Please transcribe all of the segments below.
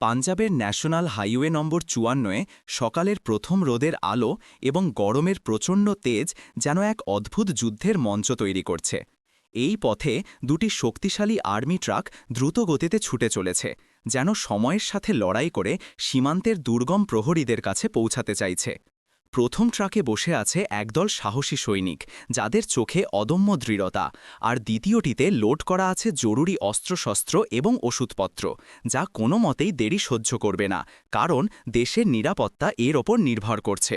পাঞ্জাবের national highway নম্বর চুয়ান্নয়ে সকালের প্রথম রোদের আলো এবং গরমের প্রচণ্ড তেজ যেন এক অদ্ভুত যুদ্ধের মঞ্চ তৈরি করছে। এই পথে দুটি শক্তিশালী আর্মি ট্রাক দ্রুত গতিতে ছুটে চলেছে, যেন সময়ের সাথে লড়াই করে সীমান্তের দুর্গম প্রহরীদের কাছে পৌঁছাতে চাইছে। প্রথম ট্রাকে বসে আছে একদল সাহসী সৈনিক, যাদের চোখে অদম্য দৃঢ়তা, আর দ্বিতীয়টিতে লোড করা আছে জরুরি অস্ত্রশস্ত্র এবং ওষুধপত্র, যা কোনো মতেই দেরি সহ্য করবে না, কারণ দেশের নিরাপত্তা এর ওপর নির্ভর করছে।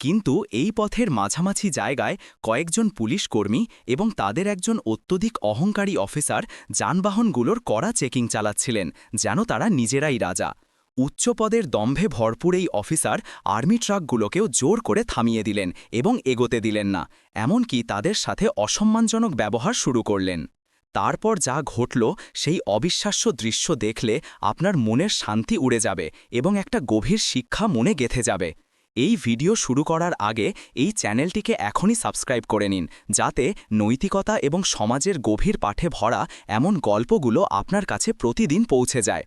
কিন্তু এই পথের মাঝামাঝি জায়গায় কয়েকজন পুলিশ কর্মী এবং তাদের একজন অত্যধিক অহংকারী অফিসার যানবাহনগুলোর কড়া চেকিং চালাচ্ছিলেন, যেন তারা নিজেরাই রাজা। উচ্চপদের দম্ভে ভরপুর এই অফিসার আর্মি ট্রাকগুলোকেও জোর করে থামিয়ে দিলেন এবং এগোতে দিলেন না, এমনকি তাদের সাথে অসম্মানজনক ব্যবহার শুরু করলেন। তারপর যা ঘটল, সেই অবিশ্বাস্য দৃশ্য দেখলে আপনার মনের শান্তি উড়ে যাবে এবং একটা গভীর শিক্ষা মনে গেথে যাবে। এই ভিডিও শুরু করার আগে এই চ্যানেলটিকে এখনই সাবস্ক্রাইব করে নিন, যাতে নৈতিকতা এবং সমাজের গভীর পাঠে ভরা এমন গল্পগুলো আপনার কাছে প্রতিদিন পৌঁছে যায়।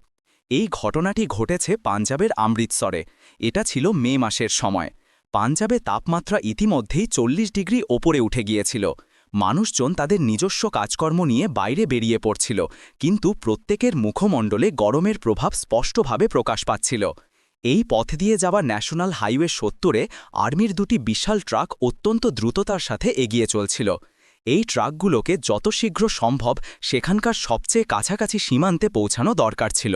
এই ঘটনাটি ঘটেছে পাঞ্জাবের অমৃতসরে। এটা ছিল মে মাসের সময়। পাঞ্জাবে তাপমাত্রা ইতিমধ্যেই চল্লিশ ডিগ্রি ওপরে উঠে গিয়েছিল। মানুষজন তাদের নিজস্ব কাজকর্ম নিয়ে বাইরে বেরিয়ে পড়ছিল, কিন্তু প্রত্যেকের মুখমণ্ডলে গরমের প্রভাব স্পষ্টভাবে প্রকাশ পাচ্ছিল। এই পথ দিয়ে যাওয়া ন্যাশনাল হাইওয়ে সত্তরে আর্মির দুটি বিশাল ট্রাক অত্যন্ত দ্রুততার সাথে এগিয়ে চলছিল। এই ট্রাকগুলোকে যত শীঘ্র সম্ভব সেখানকার সবচেয়ে কাছাকাছি সীমান্তে পৌঁছানো দরকার ছিল।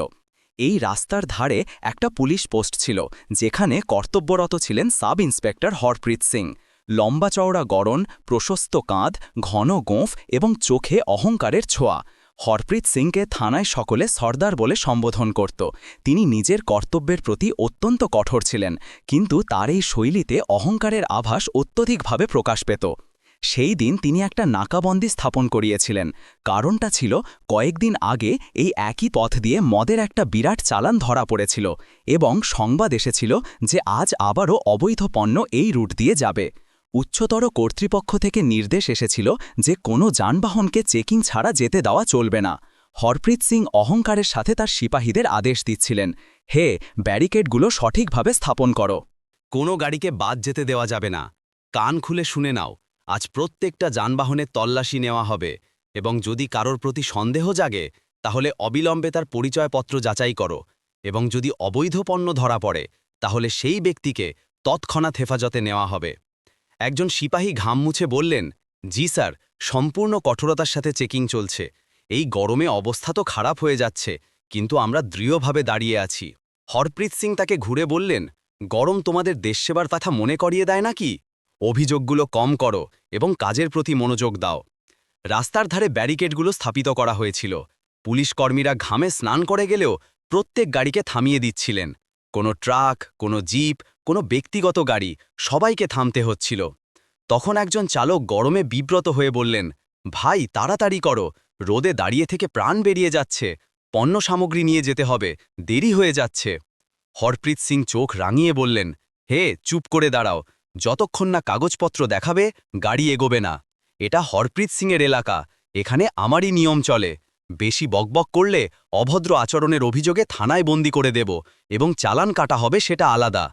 এই রাস্তার ধারে একটা পুলিশ পোস্ট ছিল, যেখানে কর্তব্যরত ছিলেন সাব ইন্সপেক্টর হরপ্রীত সিং। লম্বা চওড়া গড়ন, প্রশস্ত কাঁধ, ঘন গোঁফ এবং চোখে অহংকারের ছোঁয়া। হরপ্রীত সিংকে থানায় সকলে সর্দার বলে সম্বোধন করত। তিনি নিজের কর্তব্যের প্রতি অত্যন্ত কঠোর ছিলেন, কিন্তু তার এই শৈলীতে অহংকারের আভাস অত্যধিকভাবে প্রকাশ পেত। সেই দিন তিনি একটা নাকাবন্দি স্থাপন করিয়েছিলেন। কারণটা ছিল, কয়েকদিন আগে এই একই পথ দিয়ে মদের একটা বিরাট চালান ধরা পড়েছিল এবং সংবাদ এসেছিল যে আজ আবারও অবৈধ পণ্য এই রুট দিয়ে যাবে। উচ্চতর কর্তৃপক্ষ থেকে নির্দেশ এসেছিল যে কোনো যানবাহনকে চেকিং ছাড়া যেতে দেওয়া চলবে না। হরপ্রীত সিং অহংকারের সাথে তার সিপাহীদের আদেশ দিচ্ছিলেন, হে, ব্যারিকেডগুলো সঠিকভাবে স্থাপন করো। কোনো গাড়িকে বাদ যেতে দেওয়া যাবে না। কান খুলে শুনে নাও। আজ প্রত্যেকটা যানবাহনে তল্লাশি নেওয়া হবে এবং যদি কারোর প্রতি সন্দেহ জাগে, তাহলে অবিলম্বে তার পরিচয়পত্র যাচাই করো এবং যদি অবৈধ পণ্য ধরা পড়ে, তাহলে সেই ব্যক্তিকে তৎক্ষণাৎ হেফাজতে নেওয়া হবে। একজন সিপাহী ঘাম মুছে বললেন, জি স্যার, সম্পূর্ণ কঠোরতার সাথে চেকিং চলছে। এই গরমে অবস্থা তো খারাপ হয়ে যাচ্ছে, কিন্তু আমরা দৃঢ়ভাবে দাঁড়িয়ে আছি। হরপ্রীত সিং তাকে ঘুরে বললেন, গরম তোমাদের দেশসেবার কথা মনে করিয়ে দেয় নাকি? অভিযোগগুলো কম করো এবং কাজের প্রতি মনোযোগ দাও। রাস্তার ধারে ব্যারিকেডগুলো স্থাপিত করা হয়েছিল। পুলিশ কর্মীরা ঘামে স্নান করে গেলেও প্রত্যেক গাড়িকে থামিয়ে দিচ্ছিলেন। কোনো ট্রাক, কোনো জিপ, কোনো ব্যক্তিগত গাড়ি সবাইকে থামতে হচ্ছিল। তখন একজন চালক গরমে বিব্রত হয়ে বললেন, ভাই, তাড়াতাড়ি করো। রোদে দাঁড়িয়ে থেকে প্রাণ বেরিয়ে যাচ্ছে। পণ্য সামগ্রী নিয়ে যেতে হবে। দেরি হয়ে যাচ্ছে। হরপ্রীত সিং চোখ রাঙিয়ে বললেন, হে, চুপ করে দাঁড়াও। যতক্ষণ না কাগজপত্র দেখাবে, গাড়ি এগোবে না। এটা হরপ্রীত সিংয়ের এলাকা। এখানে আমারই নিয়ম চলে। বেশি বকবক করলে অভদ্র আচরণের অভিযোগে থানায় বন্দি করে দেব এবং চালান কাটা হবে সেটা আলাদা।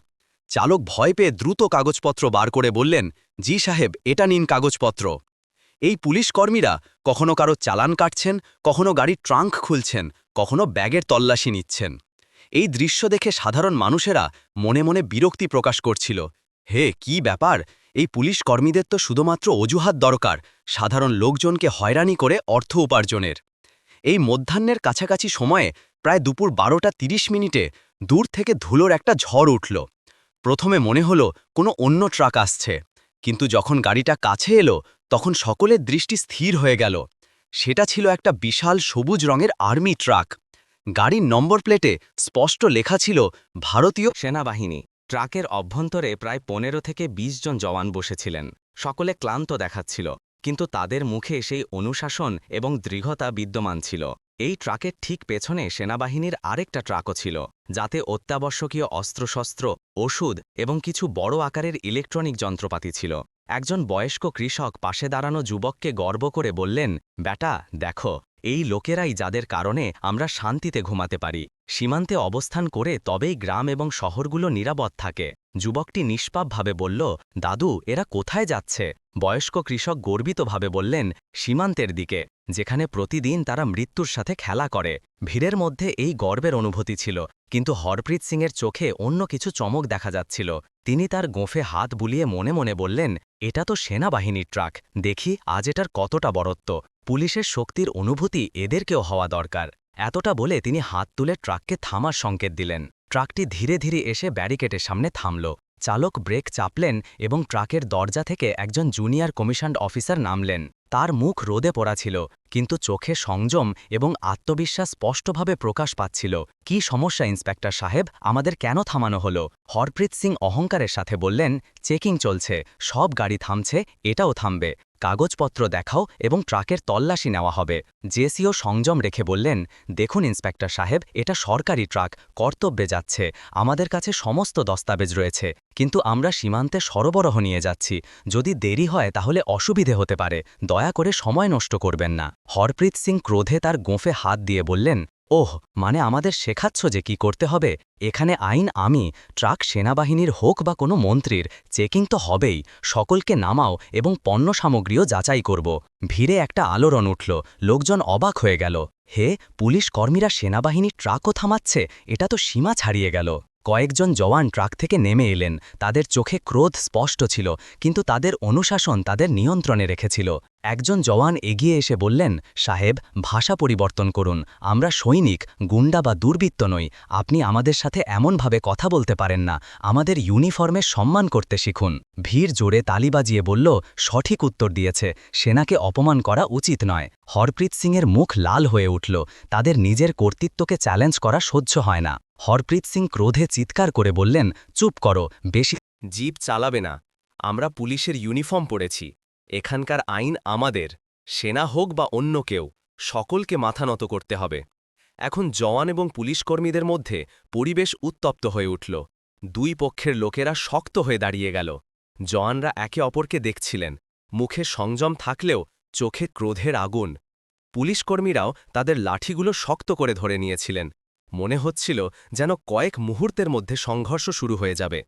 চালক ভয় পেয়ে দ্রুত কাগজপত্র বার করে বললেন, জি সাহেব, এটা নিন কাগজপত্র। এই পুলিশ কর্মীরা কখনো কারও চালান কাটছেন, কখনো গাড়ির ট্রাঙ্ক খুলছেন, কখনো ব্যাগের তল্লাশি নিচ্ছেন। এই দৃশ্য দেখে সাধারণ মানুষেরা মনে মনে বিরক্তি প্রকাশ করছিল। হে, কি ব্যাপার? এই পুলিশ কর্মীদের তো শুধুমাত্র অজুহাত দরকার। সাধারণ লোকজনকে হয়রানি করে অর্থ উপার্জনের। এই মধ্যাহ্নের কাছাকাছি সময়ে প্রায় দুপুর বারোটা ৩০ মিনিটে দূর থেকে ধুলোর একটা ঝড় উঠল। প্রথমে মনে হলো কোনো অন্য ট্রাক আসছে। কিন্তু যখন গাড়িটা কাছে এলো, তখন সকলের দৃষ্টি স্থির হয়ে গেল। সেটা ছিল একটা বিশাল সবুজ রঙের আর্মি ট্রাক। গাড়ির নম্বর প্লেটে স্পষ্ট লেখা ছিল, ভারতীয় সেনাবাহিনী। ট্রাকের অভ্যন্তরে প্রায় পনেরো থেকে ২০ জন জওয়ান বসেছিলেন। সকলে ক্লান্ত দেখাচ্ছিল, কিন্তু তাদের মুখে সেই অনুশাসন এবং দৃঢ়তা বিদ্যমান ছিল। এই ট্রাকের ঠিক পেছনে সেনাবাহিনীর আরেকটা ট্রাকও ছিল, যাতে অত্যাবশ্যকীয় অস্ত্রশস্ত্র, ওষুধ এবং কিছু বড় আকারের ইলেকট্রনিক যন্ত্রপাতি ছিল। একজন বয়স্ক কৃষক পাশে দাঁড়ানো যুবককে গর্ব করে বললেন ব্যাটা দেখো এই লোকেরাই যাদের কারণে আমরা শান্তিতে ঘুমাতে পারি, সীমান্তে অবস্থান করে তবেই গ্রাম এবং শহরগুলো নিরাপদ থাকে। যুবকটি নিষ্পাপভাবে বলল, দাদু, এরা কোথায় যাচ্ছে? বয়স্ক কৃষক গর্বিতভাবে বললেন, সীমান্তের দিকে, যেখানে প্রতিদিন তারা মৃত্যুর সাথে খেলা করে। ভিড়ের মধ্যে এই গর্বের অনুভূতি ছিল, কিন্তু হরপ্রীত সিংয়ের চোখে অন্য কিছু চমক দেখা যাচ্ছিল। তিনি তার গোঁফে হাত বুলিয়ে মনে মনে বললেন, এটা তো সেনাবাহিনীর ট্রাক, দেখি আজ এটার কতটা বড়ত্ব। পুলিশের শক্তির অনুভূতি এদেরকেও হওয়া দরকার। এতটা বলে তিনি হাত তুলে ট্রাককে থামার সংকেত দিলেন। ট্রাকটি ধীরে ধীরে এসে ব্যারিকেটের সামনে থামল। চালক ব্রেক চাপলেন এবং ট্রাকের দরজা থেকে একজন জুনিয়র কমিশনড অফিসার নামলেন। তার মুখ রোদে পড়া ছিল, কিন্তু চোখে সংযম এবং আত্মবিশ্বাস স্পষ্টভাবে প্রকাশ পাচ্ছিল। কি সমস্যা, ইন্সপেক্টর সাহেব? আমাদের কেন থামানো হলো? হরপ্রীত সিং অহংকারের সাথে বললেন, চেকিং চলছে, সব গাড়ি থামছে, এটাও থামবে। কাগজপত্র দেখাও এবং ট্রাকের তল্লাশি নেওয়া হবে। জেসিও সংযম রেখে বললেন, দেখুন, ইন্সপেক্টর সাহেব, এটা সরকারি ট্রাক, কর্তব্যে যাচ্ছে। আমাদের কাছে সমস্ত দস্তাবেজ রয়েছে, কিন্তু আমরা সীমান্তে সরবরাহ নিয়ে যাচ্ছি। যদি দেরি হয়, তাহলে অসুবিধে হতে পারে। দয়া করে সময় নষ্ট করবেন না। হরপ্রীত সিং ক্রোধে তার গোঁফে হাত দিয়ে বললেন ওহ মানে আমাদের শেখাচ্ছ যে কি করতে হবে। এখানে আইন আমি, ট্রাক সেনাবাহিনীর হোক বা কোনো মন্ত্রীর, চেকিং তো হবেই। সকলকে নামাও এবং পণ্য সামগ্রীও যাচাই করব। ভিড়ে একটা আলোড়ন উঠল, লোকজন অবাক হয়ে গেল। হে, পুলিশ কর্মীরা সেনাবাহিনীর ট্রাকও থামাচ্ছে? এটা তো সীমা ছাড়িয়ে গেল। কয়েকজন জওয়ান ট্রাক থেকে নেমে এলেন। তাদের চোখে ক্রোধ স্পষ্ট ছিল, কিন্তু তাদের অনুশাসন তাদের নিয়ন্ত্রণে রেখেছিল। একজন জওয়ান এগিয়ে এসে বললেন, সাহেব, ভাষা পরিবর্তন করুন। আমরা সৈনিক, গুন্ডা বা দুর্বৃত্ত নই। আপনি আমাদের সাথে এমনভাবে কথা বলতে পারেন না। আমাদের ইউনিফর্মের সম্মান করতে শিখুন। ভিড় জোরে তালি বাজিয়ে বলল, সঠিক উত্তর দিয়েছে। সেনাকে অপমান করা উচিত নয়। হরপ্রীত সিংয়ের মুখ লাল হয়ে উঠল। তাদের নিজের কর্তৃত্বকে চ্যালেঞ্জ করা সহ্য হয় না। হরপ্রীত সিং ক্রোধে চিৎকার করে বললেন, চুপ করো, বেশি জিপ চালাবে না। আমরা পুলিশের ইউনিফর্ম পরেছি। এখানকার আইন আমাদের। সেনা হোক বা অন্য কেউ, সকলকে মাথা নত করতে হবে। এখন জওয়ান এবং পুলিশকর্মীদের মধ্যে পরিবেশ উত্তপ্ত হয়ে উঠল। দুই পক্ষের লোকেরা শক্ত হয়ে দাঁড়িয়ে গেল। জওয়ানরা একে অপরকে দেখছিলেন। মুখে সংযম থাকলেও চোখে ক্রোধের আগুন। পুলিশকর্মীরাও তাদের লাঠিগুলো শক্ত করে ধরে নিয়েছিলেন। মনে হচ্ছিল যেন কয়েক মুহূর্তের মধ্যে সংঘর্ষ শুরু হয়ে যাবে।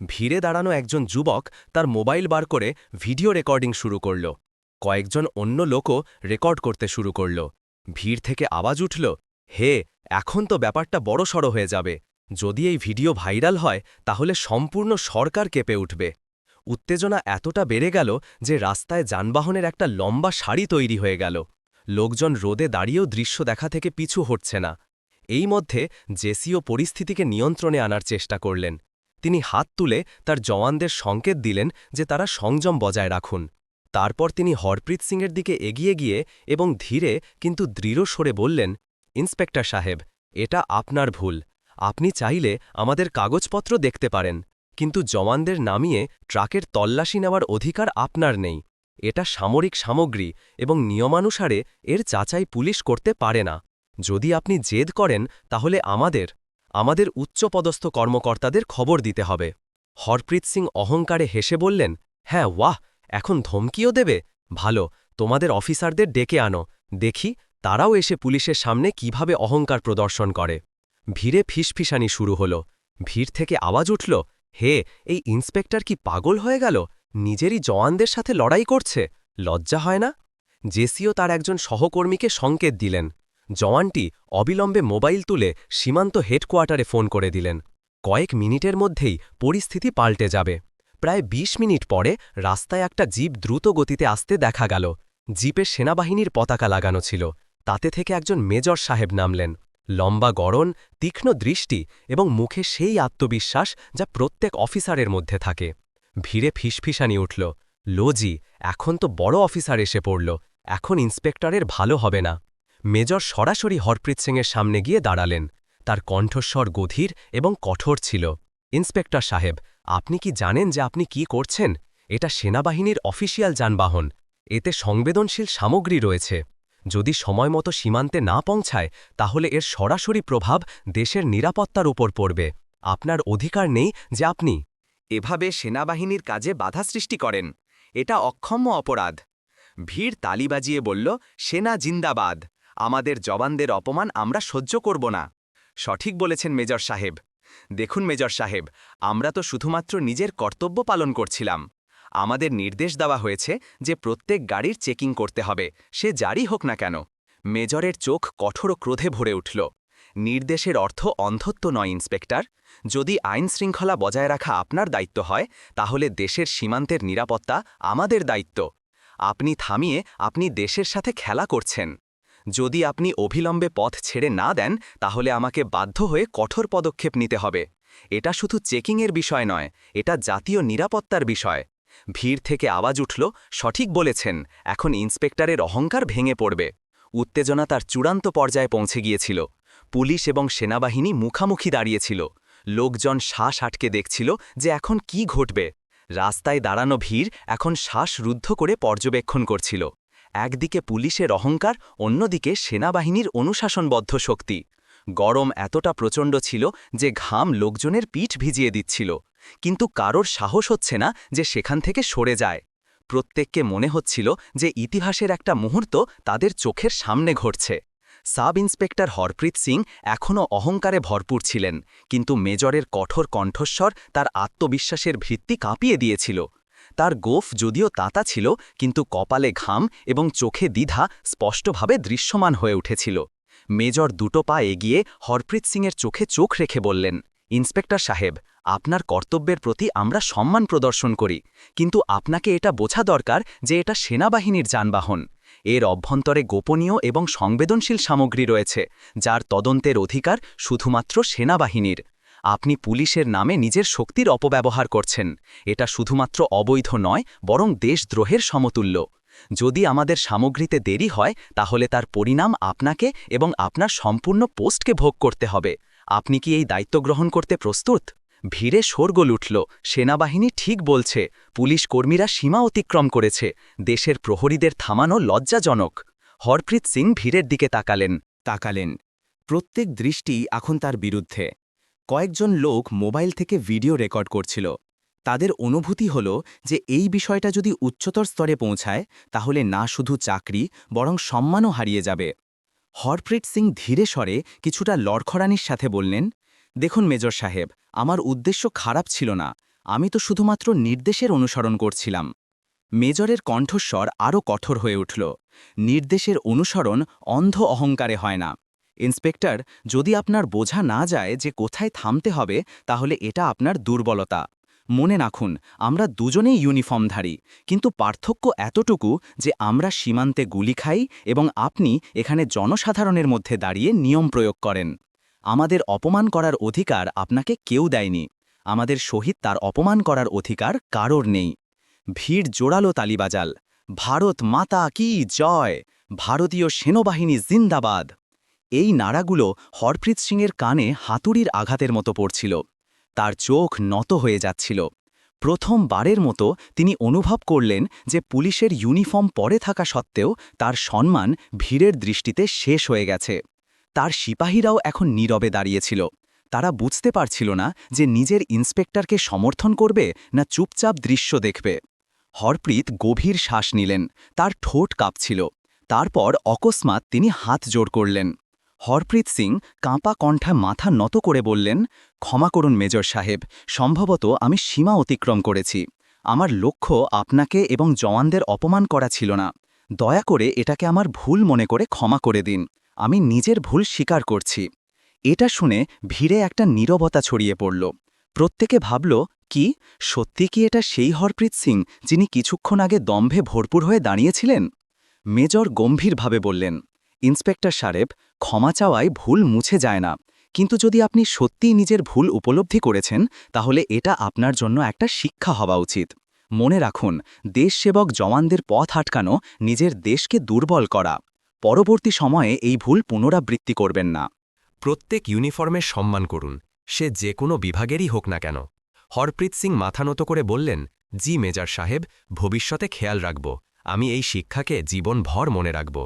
ভিড়ে দাঁড়ানো একজন যুবক তার মোবাইল বার করে ভিডিও রেকর্ডিং শুরু করল। কয়েকজন অন্য লোকও রেকর্ড করতে শুরু করল। ভিড় থেকে আওয়াজ উঠল, হে, এখন তো ব্যাপারটা বড়সড় হয়ে যাবে। যদি এই ভিডিও ভাইরাল হয়, তাহলে সম্পূর্ণ সরকার কেঁপে উঠবে। উত্তেজনা এতটা বেড়ে গেল যে রাস্তায় যানবাহনের একটা লম্বা সারি তৈরি হয়ে গেল। লোকজন রোদে দাঁড়িয়েও দৃশ্য দেখা থেকে পিছু হটছে না। এই মধ্যে জেসিও পরিস্থিতিকে নিয়ন্ত্রণে আনার চেষ্টা করলেন। তিনি হাত তুলে তার জওয়ানদের সংকেত দিলেন যে তারা সংযম বজায় রাখুন। তারপর তিনি হরপ্রীত সিংয়ের দিকে এগিয়ে গিয়ে এবং ধীরে কিন্তু দৃঢ় সরে বললেন, ইন্সপেক্টর সাহেব, এটা আপনার ভুল। আপনি চাইলে আমাদের কাগজপত্র দেখতে পারেন, কিন্তু জওয়ানদের নামিয়ে ট্রাকের তল্লাশি নেওয়ার অধিকার আপনার নেই। এটা সামরিক সামগ্রী এবং নিয়মানুসারে এর যাচাই পুলিশ করতে পারে না। যদি আপনি জেদ করেন, তাহলে আমাদের আমাদের উচ্চপদস্থ কর্মকর্তাদের খবর দিতে হবে। হরপ্রীত সিং অহংকারে হেসে বললেন হ্যাঁ ওয়াহ, এখন ধমকিও দেবে। ভালো, তোমাদের অফিসারদের ডেকে আনো। দেখি, তারাও এসে পুলিশের সামনে কীভাবে অহংকার প্রদর্শন করে। ভিড়ে ফিসফিসানি শুরু হল। ভিড় থেকে আওয়াজ উঠল, হে, এই ইন্সপেক্টর কি পাগল হয়ে গেল? নিজেরই জওয়ানদের সাথে লড়াই করছে? লজ্জা হয় না? জেসিও তার একজন সহকর্মীকে সংকেত দিলেন। জওয়ানটি অবিলম্বে মোবাইল তুলে সীমান্ত হেডকোয়ার্টারে ফোন করে দিলেন। কয়েক মিনিটের মধ্যেই পরিস্থিতি পাল্টে যাবে। প্রায় ২০ মিনিট পরে রাস্তায় একটা জিপ দ্রুত গতিতে আসতে দেখা গেল। জিপে সেনাবাহিনীর পতাকা লাগানো ছিল। তাতে থেকে একজন মেজর সাহেব নামলেন। লম্বা গড়ন, তীক্ষ্ণ দৃষ্টি এবং মুখে সেই আত্মবিশ্বাস যা প্রত্যেক অফিসারের মধ্যে থাকে। ভিড়ে ফিসফিসানি উঠল। লোজি এখন তো বড় অফিসার এসে পড়ল। এখন ইন্সপেক্টরের ভালো হবে না। মেজর সরাসরি হরপ্রীত সিংয়ের সামনে গিয়ে দাঁড়ালেন। তার কণ্ঠস্বর গধীর এবং কঠোর ছিল। ইন্সপেক্টর সাহেব, আপনি কি জানেন যে আপনি কি করছেন? এটা সেনাবাহিনীর অফিসিয়াল যানবাহন। এতে সংবেদনশীল সামগ্রী রয়েছে। যদি সময়মতো সীমান্তে না পৌঁছায়, তাহলে এর সরাসরি প্রভাব দেশের নিরাপত্তার উপর পড়বে। আপনার অধিকার নেই যে আপনি এভাবে সেনাবাহিনীর কাজে বাধা সৃষ্টি করেন। এটা অক্ষম্য অপরাধ। ভিড় তালি বাজিয়ে বলল, সেনা জিন্দাবাদ। আমাদের জবানদের অপমান আমরা সহ্য করব না। সঠিক বলেছেন মেজর সাহেব। দেখুন মেজর সাহেব, আমরা তো শুধুমাত্র নিজের কর্তব্য পালন করছিলাম। আমাদের নির্দেশ দেওয়া হয়েছে যে প্রত্যেক গাড়ির চেকিং করতে হবে, সে জারি হোক না কেন। মেজরের চোখ কঠোর ক্রোধে ভরে উঠল। নির্দেশের অর্থ অন্ধত্ব নয়, ইন্সপেক্টর। যদি আইন শৃঙ্খলা বজায় রাখা আপনার দায়িত্ব হয়, তাহলে দেশের সীমান্তের নিরাপত্তা আমাদের দায়িত্ব। আপনি থামিয়ে আপনি দেশের সাথে খেলা করছেন। যদি আপনি অভিলম্বে পথ ছেড়ে না দেন, তাহলে আমাকে বাধ্য হয়ে কঠোর পদক্ষেপ নিতে হবে। এটা শুধু চেকিংয়ের বিষয় নয়, এটা জাতীয় নিরাপত্তার বিষয়। ভিড় থেকে আওয়াজ উঠল, সঠিক বলেছেন, এখন ইন্সপেক্টরের অহংকার ভেঙে পড়বে। উত্তেজনা তার চূড়ান্ত পর্যায়ে পৌঁছে গিয়েছিল। পুলিশ এবং সেনাবাহিনী মুখামুখি দাঁড়িয়েছিল। লোকজন শ্বাস আটকে দেখছিল যে এখন কি ঘটবে। রাস্তায় দাঁড়ানো ভিড় এখন শ্বাস রুদ্ধ করে পর্যবেক্ষণ করছিল। একদিকে পুলিশের অহংকার, অন্যদিকে সেনাবাহিনীর অনুশাসনবদ্ধ শক্তি। গরম এতটা প্রচণ্ড ছিল যে ঘাম লোকজনের পিঠ ভিজিয়ে দিচ্ছিল। কিন্তু কারোর সাহস হচ্ছে না যে সেখান থেকে সরে যায়। প্রত্যেককে মনে হচ্ছিল যে ইতিহাসের একটা মুহূর্ত তাদের চোখের সামনে ঘটছে। সাব ইন্সপেক্টর হরপ্রীত সিং এখনও অহংকারে ভরপুর ছিলেন, কিন্তু মেজরের কঠোর কণ্ঠস্বর তার আত্মবিশ্বাসের ভিত্তি কাঁপিয়ে দিয়েছিল। তার গোফ যদিও তাতা ছিল, কিন্তু কপালে ঘাম এবং চোখে দ্বিধা স্পষ্টভাবে দৃশ্যমান হয়ে উঠেছিল। মেজর দুটো পা এগিয়ে হরপ্রীত সিংয়ের চোখে চোখ রেখে বললেন, ইন্সপেক্টর সাহেব, আপনার কর্তব্যের প্রতি আমরা সম্মান প্রদর্শন করি, কিন্তু আপনাকে এটা বোঝা দরকার যে এটা সেনাবাহিনীর যানবাহন। এর অভ্যন্তরে গোপনীয় এবং সংবেদনশীল সামগ্রী রয়েছে, যার তদন্তের অধিকার শুধুমাত্র সেনাবাহিনীর। আপনি পুলিশের নামে নিজের শক্তির অপব্যবহার করছেন। এটা শুধুমাত্র অবৈধ নয়, বরং দেশদ্রোহের সমতুল্য। যদি আমাদের সামগ্রীতে দেরি হয়, তাহলে তার পরিণাম আপনাকে এবং আপনার সম্পূর্ণ পোস্টকে ভোগ করতে হবে। আপনি কি এই দায়িত্ব গ্রহণ করতে প্রস্তুত? ভিড়ে শোরগোল উঠল। সেনাবাহিনী ঠিক বলছে, পুলিশ কর্মীরা সীমা অতিক্রম করেছে। দেশের প্রহরীদের থামানো লজ্জাজনক। হরপ্রীত সিং ভিড়ের দিকে তাকালেন। তাকালেন। প্রত্যেক দৃষ্টি এখন তার বিরুদ্ধে। কয়েকজন লোক মোবাইল থেকে ভিডিও রেকর্ড করছিল। তাদের অনুভূতি হল যে এই বিষয়টা যদি উচ্চতর স্তরে পৌঁছায়, তাহলে না শুধু চাকরি, বরং সম্মানও হারিয়ে যাবে। হরপ্রীত সিং ধীরে স্বরে কিছুটা লড়খড়ানির সাথে বললেন, দেখুন মেজর সাহেব, আমার উদ্দেশ্য খারাপ ছিল না। আমি তো শুধুমাত্র নির্দেশের অনুসরণ করছিলাম। মেজরের কণ্ঠস্বর আরও কঠোর হয়ে উঠল। নির্দেশের অনুসরণ অন্ধ অহংকারে হয় না। ইন্সপেক্টর, যদি আপনার বোঝা না যায় যে কোথায় থামতে হবে, তাহলে এটা আপনার দুর্বলতা। মনে রাখুন, আমরা দুজনেই ইউনিফর্মধারী, কিন্তু পার্থক্য এতটুকু যে আমরা সীমান্তে গুলি খাই এবং আপনি এখানে জনসাধারণের মধ্যে দাঁড়িয়ে নিয়ম প্রয়োগ করেন। আমাদের অপমান করার অধিকার আপনাকে কেউ দেয়নি। আমাদের শহীদ তার অপমান করার অধিকার কারোর নেই। ভিড় জোড়ালো তালিবাজাল। ভারত মাতা কি জয়! ভারতীয় সেনাবাহিনী জিন্দাবাদ! এই নাড়াগুলো হরপ্রীত সিংয়ের কানে হাতুড়ির আঘাতের মতো পড়ছিল। তার চোখ নত হয়ে যাচ্ছিল। প্রথমবারের মতো তিনি অনুভব করলেন যে পুলিশের ইউনিফর্ম পরে থাকা সত্ত্বেও তার সম্মান ভিড়ের দৃষ্টিতে শেষ হয়ে গেছে। তার সিপাহীরাও এখন নীরবে দাঁড়িয়েছিল। তারা বুঝতে পারছিল না যে নিজের ইন্সপেক্টরকে সমর্থন করবে না চুপচাপ দৃশ্য দেখবে। হরপ্রীত গভীর শ্বাস নিলেন, তার ঠোঁট কাঁপছিল। তারপর অকস্মাৎ তিনি হাত জোড় করলেন। হরপ্রীত সিং কাঁপা কণ্ঠা মাথা নত করে বললেন, ক্ষমা করুন মেজর সাহেব, সম্ভবত আমি সীমা অতিক্রম করেছি। আমার লক্ষ্য আপনাকে এবং জওয়ানদের অপমান করা ছিল না। দয়া করে এটাকে আমার ভুল মনে করে ক্ষমা করে দিন। আমি নিজের ভুল স্বীকার করছি এটা শুনে ভিড়ে একটা নীরবতা ছড়িয়ে পড়ল। প্রত্যেকে ভাবল, কি? সত্যি কি এটা সেই হরপ্রীত সিং যিনি কিছুক্ষণ আগে দম্ভে ভরপুর হয়ে দাঁড়িয়েছিলেন? মেজর গম্ভীরভাবে বললেন ইন্সপেক্টর সারেব ক্ষমা চাওয়ায় ভুল মুছে যায় না। কিন্তু যদি আপনি সত্যিই নিজের ভুল উপলব্ধি করেছেন, তাহলে এটা আপনার জন্য একটা শিক্ষা হওয়া উচিত। মনে রাখুন, দেশসেবক জওয়ানদের পথ আটকানো নিজের দেশকে দুর্বল করা। পরবর্তী সময়ে এই ভুল পুনরাবৃত্তি করবেন না। প্রত্যেক ইউনিফর্মের সম্মান করুন, সে যে কোনো বিভাগেরই হোক না কেন। হরপ্রীত সিং মাথা নত করে বললেন, জি, মেজর সাহেব, ভবিষ্যতে খেয়াল রাখব। আমি এই শিক্ষাকে জীবনভর মনে রাখব।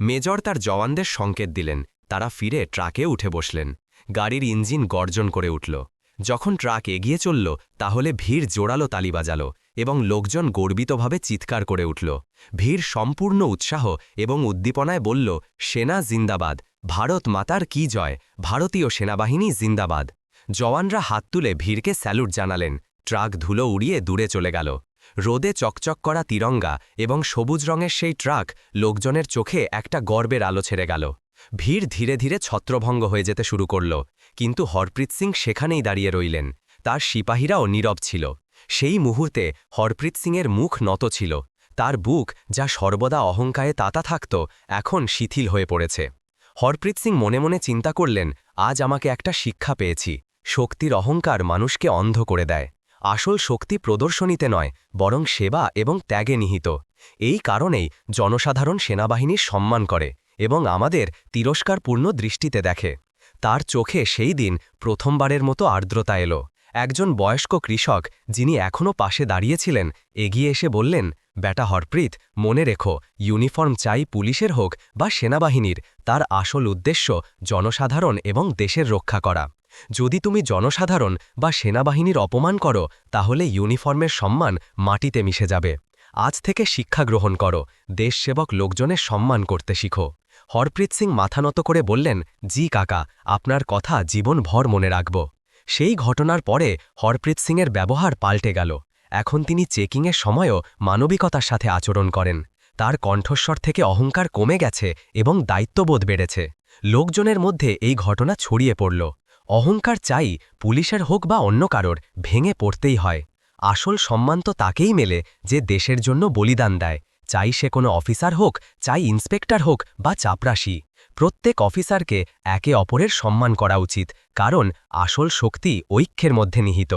মেজর তার জওয়ানদের সংকেত দিলেন। তারা ফিরে ট্রাকে উঠে বসলেন। গাড়ির ইঞ্জিন গর্জন করে উঠল। যখন ট্রাক এগিয়ে চলল, তাহলে ভিড় জোরালো তালি বাজাল এবং লোকজন গর্বিতভাবে চিৎকার করে উঠল। ভিড় সম্পূর্ণ উৎসাহ এবং উদ্দীপনায় বলল, সেনা জিন্দাবাদ। ভারত মাতার কি জয়? ভারতীয় সেনাবাহিনী জিন্দাবাদ। জওয়ানরা হাত তুলে ভিড়কে স্যালুট জানালেন। ট্রাক ধুলো উড়িয়ে দূরে চলে গেল। রোদে চকচক করা তিরঙ্গা এবং সবুজ রঙের সেই ট্রাক লোকজনের চোখে একটা গর্বের আলো ছেড়ে গেল। ভিড় ধীরে ধীরে ছত্রভঙ্গ হয়ে যেতে শুরু করল, কিন্তু হরপ্রীত সিং সেখানেই দাঁড়িয়ে রইলেন। তার সিপাহীরাও নীরব ছিল। সেই মুহূর্তে হরপ্রীত সিংয়ের মুখ নত ছিল। তার বুক, যা সর্বদা অহংকারে তাতা থাকত, এখন শিথিল হয়ে পড়েছে। হরপ্রীত সিং মনে মনে চিন্তা করলেন, আজ আমাকে একটা শিক্ষা পেয়েছি। শক্তির অহংকার মানুষকে অন্ধ করে দেয়। আসল শক্তি প্রদর্শনীতে নয়, বরং সেবা এবং ত্যাগে নিহিত। এই কারণেই জনসাধারণ সেনাবাহিনীর সম্মান করে এবং আমাদের তিরস্কারপূর্ণ দৃষ্টিতে দেখে। তার চোখে সেই দিন প্রথমবারের মতো আর্দ্রতা এলো। একজন বয়স্ক কৃষক, যিনি এখনও পাশে দাঁড়িয়েছিলেন এগিয়ে এসে বললেন বেটা হরপ্রীত, মনে রেখো, ইউনিফর্ম চাই পুলিশের হোক বা সেনাবাহিনীর, তার আসল উদ্দেশ্য জনসাধারণ এবং দেশের রক্ষা করা। যদি তুমি জনসাধারণ বা সেনাবাহিনীর অপমান করো, তাহলে ইউনিফর্মের সম্মান মাটিতে মিশে যাবে। আজ থেকে শিক্ষা গ্রহণ করো, দেশসেবক লোকজনের সম্মান করতে শিখো। হরপ্রীত সিং মাথা নত করে বললেন, জি কাকা, আপনার কথা জীবনভর মনে রাখব। সেই ঘটনার পরে হরপ্রীত সিংয়ের ব্যবহার পাল্টে গেল। এখন তিনি চেকিংয়ের সময়ও মানবিকতার সাথে আচরণ করেন। তার কণ্ঠস্বর থেকে অহংকার কমে গেছে এবং দায়িত্ববোধ বেড়েছে। লোকজনের মধ্যে এই ঘটনা ছড়িয়ে পড়ল। অহংকার চাই পুলিশের হোক বা অন্য কারোর, ভেঙে পড়তেই হয়। আসল সম্মান তো তাকেই মেলে যে দেশের জন্য বলিদান দেয়। চাই সে কোনো অফিসার হোক, চাই ইন্সপেক্টর হোক বা চাপরাশি। প্রত্যেক অফিসারকে একে অপরের সম্মান করা উচিত, কারণ আসল শক্তি ঐক্যের মধ্যে নিহিত।